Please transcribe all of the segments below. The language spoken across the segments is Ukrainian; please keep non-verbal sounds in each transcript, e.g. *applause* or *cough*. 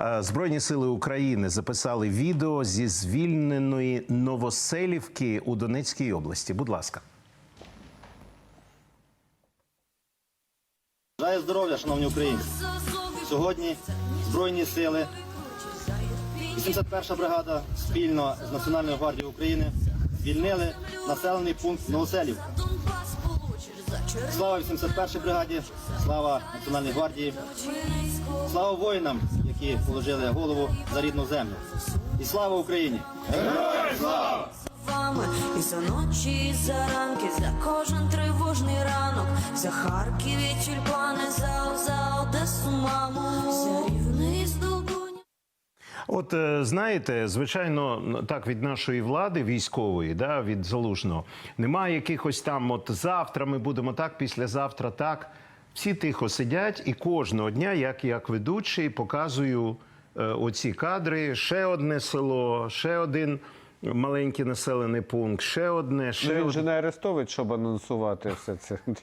Е, Збройні сили України записали відео зі звільненої Новоселівки у Донецькій області. Будь ласка. Бажаю здоров'я, шановні українці. Сьогодні Збройні сили, 81 бригада спільно з Національною гвардією України звільнили населений пункт Новоселів. Слава 81 бригаді, слава Національній гвардії, слава воїнам, які положили голову за рідну землю. І слава Україні! вами і за ночі, і за ранки, за кожен тривожний ранок, за Харків і тюльпани, за, за Одесу, маму, за рівний здолбунь. От е, знаєте, звичайно, так від нашої влади військової, да, від залужного, немає якихось там, от завтра ми будемо так, післязавтра так. Всі тихо сидять, і кожного дня, як як ведучий, показую е, оці кадри. Ще одне село, ще один маленький населений пункт, ще одне, ще Ну, він же не арестовують, щоб анонсувати все це. *laughs*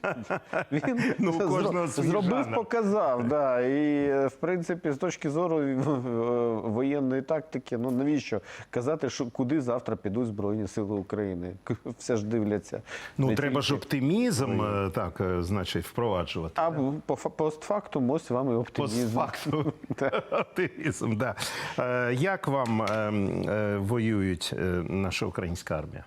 Він Ну, кожного зро- зробив, показав. Да. І в принципі, з точки зору е, воєнної тактики, ну навіщо казати, що куди завтра підуть Збройні Сили України? *laughs* Все ж дивляться. Ну не треба ж оптимізм, е, так, е, значить, впроваджувати. А по фа- постфактум ось вам і оптимізм. Постфактум. *laughs* Оптимізм, да. Е, Як вам е, е, воюють наша українська армія?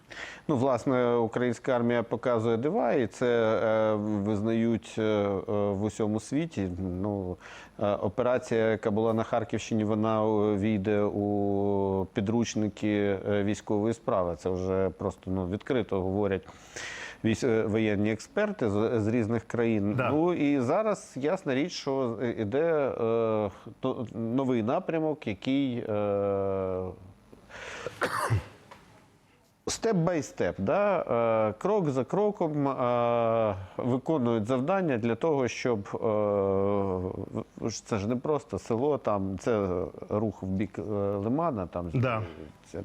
Ну, власне, українська армія показує дива, і це е, визнають е, е, в усьому світі. Ну, е, операція, яка була на Харківщині, вона е, війде у підручники е, військової справи. Це вже просто ну, відкрито говорять. військ- е, Воєнні експерти з, з різних країн. Да. Ну і зараз ясна річ, що йде е, то- новий напрямок, який е, Степ бай степ, да? е, крок за кроком е, виконують завдання для того, щоб е, це ж не просто село, там це рух в бік Лимана. Там Да. це,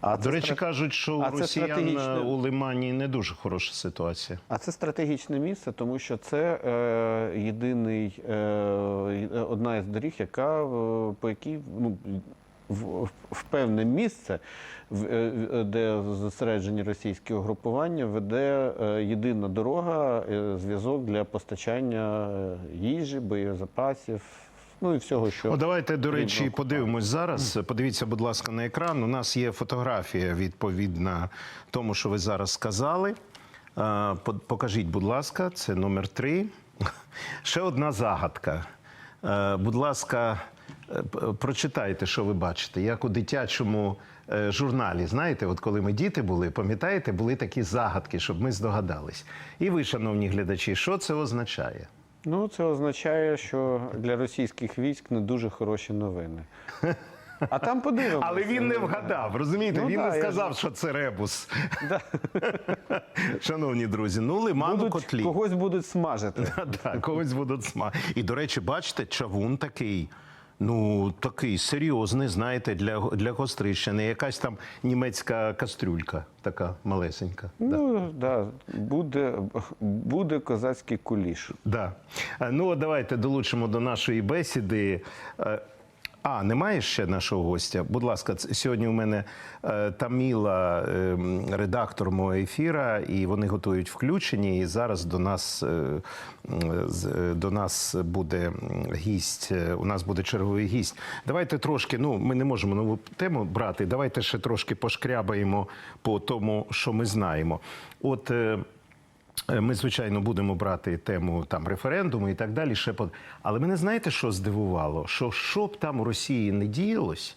а До це речі, стра- кажуть, що у росіян стратегічне- у Лимані не дуже хороша ситуація. а це стратегічне місце, тому що це е, єдиний е, одна із доріг, яка по якій ну. В, в певне місце, в- е, де зосереджені російські угрупування, веде е, єдина дорога, е, зв'язок для постачання їжі, боєзапасів, ну і всього, що О, давайте, до речі, подивимось зараз. Подивіться, будь ласка, на екран. У нас є фотографія відповідна тому, що ви зараз сказали. Покажіть, будь ласка, це номер три. *laughs* Ще одна загадка. Будь ласка, прочитайте, що ви бачите, як у дитячому е, журналі. Знаєте, от коли ми діти були, пам'ятаєте, були такі загадки, щоб ми здогадались. І ви, шановні глядачі, що це означає? Ну, це означає, що для російських військ не дуже хороші новини. А там подивимося. Але він не вгадав, розумієте? Ну він да, не я сказав, що це ребус. *laughs* Шановні друзі, ну лиману Будуть, котлі. когось будуть смажити. *laughs* Да, когось будуть сма. І, до речі, бачите, чавун такий. Ну, такий серйозний, знаєте, для, для Гострищини. Якась там німецька кастрюлька, така малесенька. Ну, да, буде, буде козацький куліш. Да. Е, Ну, давайте долучимо до нашої бесіди. А, немає ще нашого гостя? Будь ласка, сьогодні у мене е, Таміла, е, редактор мого ефіра, і вони готують включення. І зараз до нас, е, е, до нас буде гість. е, У нас буде черговий гість. Давайте трошки. Ну, ми не можемо нову тему брати. Давайте ще трошки пошкрябаємо по тому, що ми знаємо. От. Е, Ми, звичайно, будемо брати тему там референдуму і так далі. Ще под... Але мене знаєте, що здивувало? Що що б там у Росії не діялось,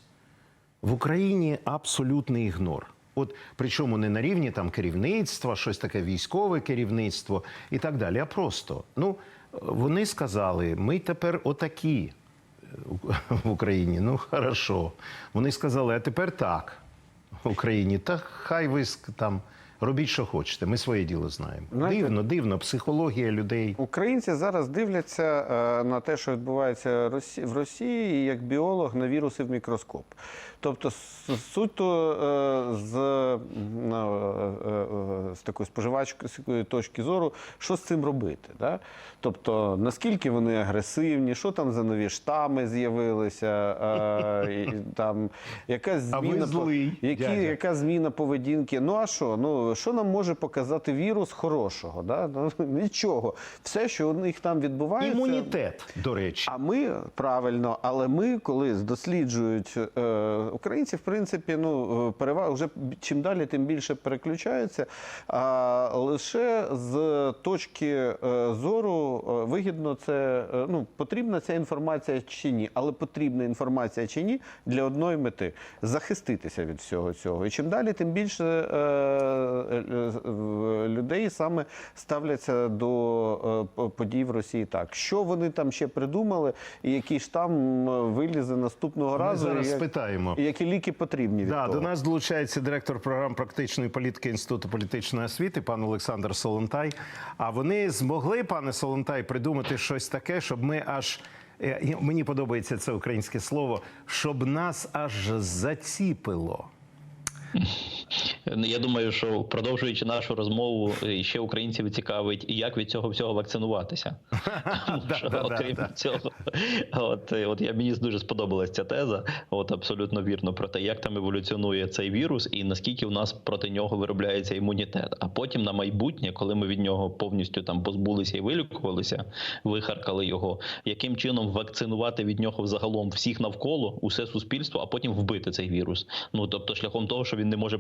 в Україні абсолютний ігнор. От причому не на рівні там керівництва, щось таке військове керівництво і так далі. А просто ну вони сказали, ми тепер отакі в Україні. Ну хорошо. Вони сказали, а тепер так в Україні. Та хай ви там Робіть, що хочете. Ми своє діло знаємо. Знаєте- Дивно, дивно, психологія людей. Українці зараз дивляться е, на те, що відбувається в Росії, як біолог на віруси в мікроскоп. Тобто, суто з, е, е, з такої споживачської точки зору, що з цим робити? Да? Тобто, наскільки вони агресивні, що там за нові штами з'явилися, там якась А ви зміна, злий, які, яка зміна поведінки. Ну а що? Ну що нам може показати вірус хорошого? Да? Ну, *laughs* нічого. Все, що у них там відбувається. Імунітет, до речі. А ми правильно, але ми, коли досліджують е, українці, в принципі, ну переваг вже чим далі, тим більше переключаються. А лише з точки е, зору е, вигідно це е, ну потрібна ця інформація чи ні, але потрібна інформація чи ні для одної мети захиститися від всього цього. І чим далі, тим більше е, людей саме ставляться до е, подій в Росії так. Що вони там ще придумали, і який ж там е, вилізе наступного Ми разу, зараз як- спитаємо. які ліки потрібні від Да, того. до нас долучається директор програм практичної політики Інституту політичної освіти, пан Олександр Солонтай. А вони змогли, пане Солонтай, придумати щось таке, щоб ми аж. е, Мені подобається це українське слово, щоб нас аж заціпило. Я думаю, що продовжуючи нашу розмову, е, ще українців цікавить, як від цього всього вакцинуватися. *laughs* Тому що, окрім цього, от, е, от я мені дуже сподобалась ця теза. От абсолютно вірно про те, як там еволюціонує цей вірус, і наскільки у нас проти нього виробляється імунітет. А потім на майбутнє, коли ми від нього повністю там позбулися і вилікувалися, вихаркали його, яким чином вакцинувати від нього взагалом всіх навколо, усе суспільство, а потім вбити цей вірус. Ну тобто, шляхом того, що він не може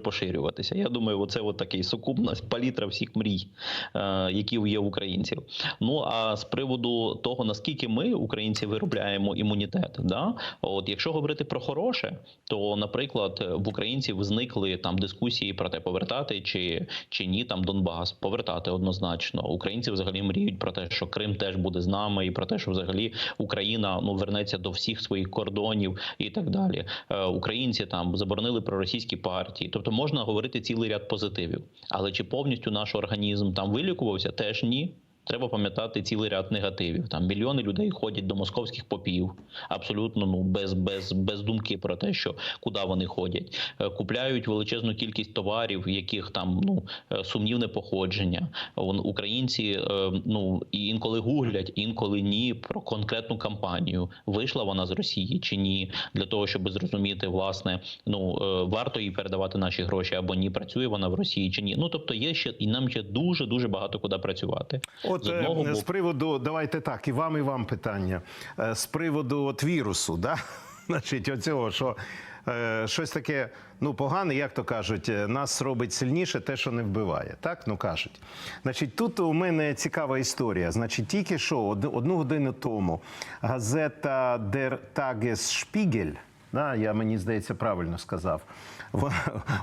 поширюватися. Я думаю, оце от такий сукупність палітра всіх мрій, е, які є у українців. Ну а з приводу того, наскільки ми, українці, виробляємо імунітет, да? от якщо говорити про хороше, то, наприклад, в українців зникли там дискусії про те, повертати чи, чи ні там Донбас, повертати однозначно. Українці взагалі мріють про те, що Крим теж буде з нами, і про те, що взагалі Україна ну вернеться до всіх своїх кордонів і так далі. Е, Українці там заборонили проросійські партії. Тобто можна говорити цілий ряд позитивів. Але чи повністю наш організм там вилікувався? Теж ні. Треба пам'ятати цілий ряд негативів. Там мільйони людей ходять до московських попів, абсолютно ну без, без, без думки про те, що куди вони ходять. Е, Купляють величезну кількість товарів, яких там ну е, сумнівне походження. Вон українці е, ну і інколи гуглять, інколи ні про конкретну кампанію. Вийшла вона з Росії чи ні, для того, щоб зрозуміти, власне, ну варто їй передавати наші гроші або ні, працює вона в Росії чи ні. Ну тобто є ще і нам ще дуже дуже багато куди працювати. От З е, з приводу, давайте так, і вам, і вам питання. Е, З приводу от вірусу, да? *laughs* Значить, оцього, що е, щось таке ну, погане, як то кажуть, нас робить сильніше те, що не вбиває. Так, ну кажуть. Значить, тут у мене цікава історія. Значить, тільки що одну годину тому газета Der Tagesspiegel, да, я мені здається, правильно сказав. *laughs*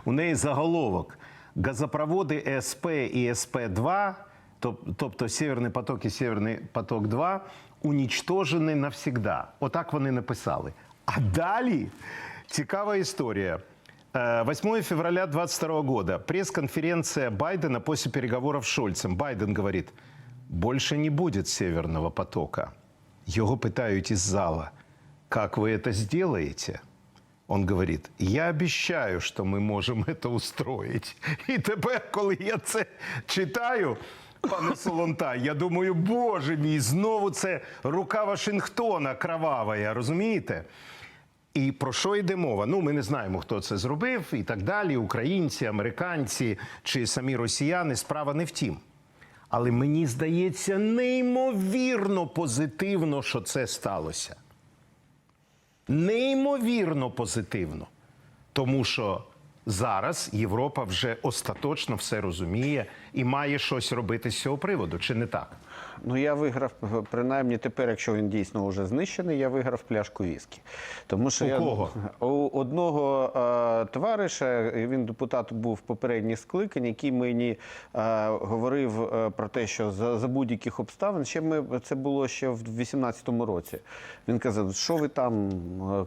У неї заголовок. Газопроводи СП і СП-2 Тоб- Тобто Северний поток і Северний поток 2 унічтожені навсегда. Отак вони написали. А далі цікава історія. Э, 8 февраля 22 года. Пресс-конференция Байдена после переговоров с Шольцем. Байден говорит, больше не будет Северного потока. Його питають із зала, как вы это сделаете? Он говорит, я обещаю, що ми можемо це устроїти. *laughs* І тепер, коли я це читаю, пане Солонтай, я думаю, боже мій, знову це рука Вашингтона кровавая, розумієте? І про що йде мова? Ну, ми не знаємо, хто це зробив і так далі. Українці, американці чи самі росіяни. Справа не в тім. Але мені здається неймовірно позитивно, що це сталося неймовірно позитивно. Тому що зараз Європа вже остаточно все розуміє і має щось робити з цього приводу, чи не так? Ну я виграв принаймні тепер, якщо він дійсно вже знищений, я виграв пляшку віскі. Тому що У я кого? у одного е, товариша, він депутат був попередніх скликань, який мені е, говорив е, про те, що за, за будь-яких обставин ще ми це було ще в 18-му році. Він казав, що ви там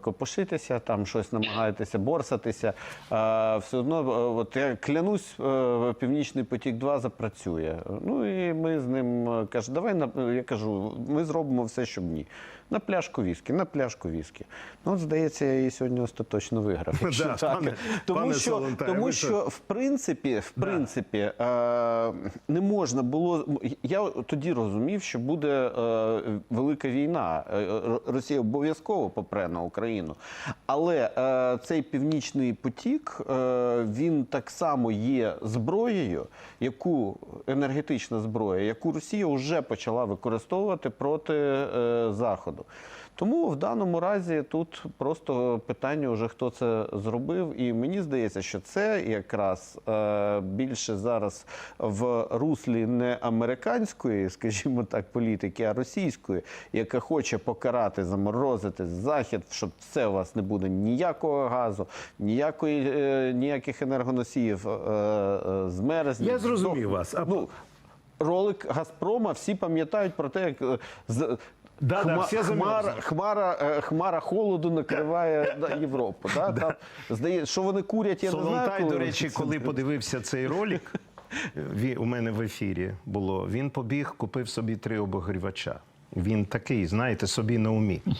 копошитеся, там щось намагаєтеся борсатися. Е, А, все одно, е, от я клянусь, е, Північний потік 2 запрацює. Ну і ми з ним е, каже, давай я кажу, ми зробимо все, щоб ні. На пляшку віскі, на пляшку віскі. Ну, от, здається, я її сьогодні остаточно виграв. *laughs* якщо Да, так. пане- тому пане що, тому що в принципі, в принципі, е, не можна було. Я тоді розумів, що буде е, велика війна. Е, Росія обов'язково попре на Україну. Але е, цей північний потік е, він так само є зброєю, яку енергетична зброя, яку Росія вже почала використовувати проти е, Заходу. Тому в даному разі тут просто питання, вже хто це зробив, і мені здається, що це якраз е, більше зараз в руслі не американської, скажімо так, політики, а російської, яка хоче покарати, заморозити захід, щоб це у вас не буде ніякого газу, ніякої е, ніяких енергоносіїв е, е, змерзне. Я зрозумів вас. А Ну, ролик Газпрома всі пам'ятають про те, як е, з. Да, да, всі хмара, хмара, е, хмара холоду накриває *laughs* да, Європу. Да? Там, здається, що вони курять, я не знаю. Солонтай, коли до вони речі, це коли подивився цей ролик, *laughs* у мене в ефірі було, він побіг, купив собі три обогрівача. Він такий, знаєте, собі на умі. Е,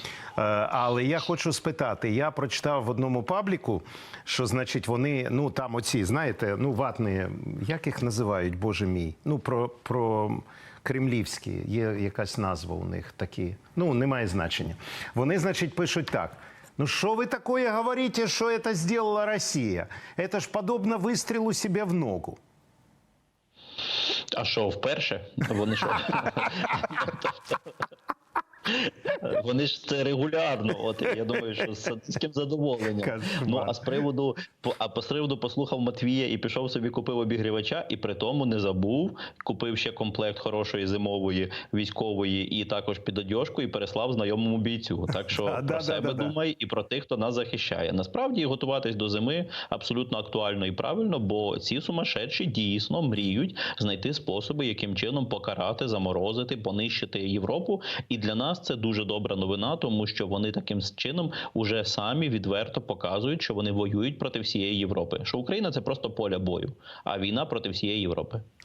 Але я хочу спитати: я прочитав в одному пабліку, що значить вони, ну там оці, знаєте, ну ватні, як їх називають, боже мій? Ну про, про кремлівські, є якась назва у них такі. Ну, немає значення. Вони, значить, пишуть так. Ну что вы такое говорите, что это сделала Россия? Это ж подобно выстрелу себе в ногу. А що, вперше? Вони що? *laughs* Вони ж це регулярно. От я думаю, що з з таким задоволенням. Ну а з приводу а з приводу послухав Матвія і пішов собі купив обігрівача, і при тому не забув, купив ще комплект хорошої зимової військової і також під одяжку, і переслав знайомому бійцю. Так що *laughs* Да, про да, да, себе да, да. думай і про тих, хто нас захищає. Насправді готуватись до зими абсолютно актуально і правильно, бо ці сумасшедші дійсно мріють знайти способи, яким чином покарати, заморозити, понищити Європу. І для нас це дуже добра новина, тому що вони таким чином уже самі відверто показують, що вони воюють проти всієї Європи. Що Україна це просто поля бою, а війна проти всієї Європи.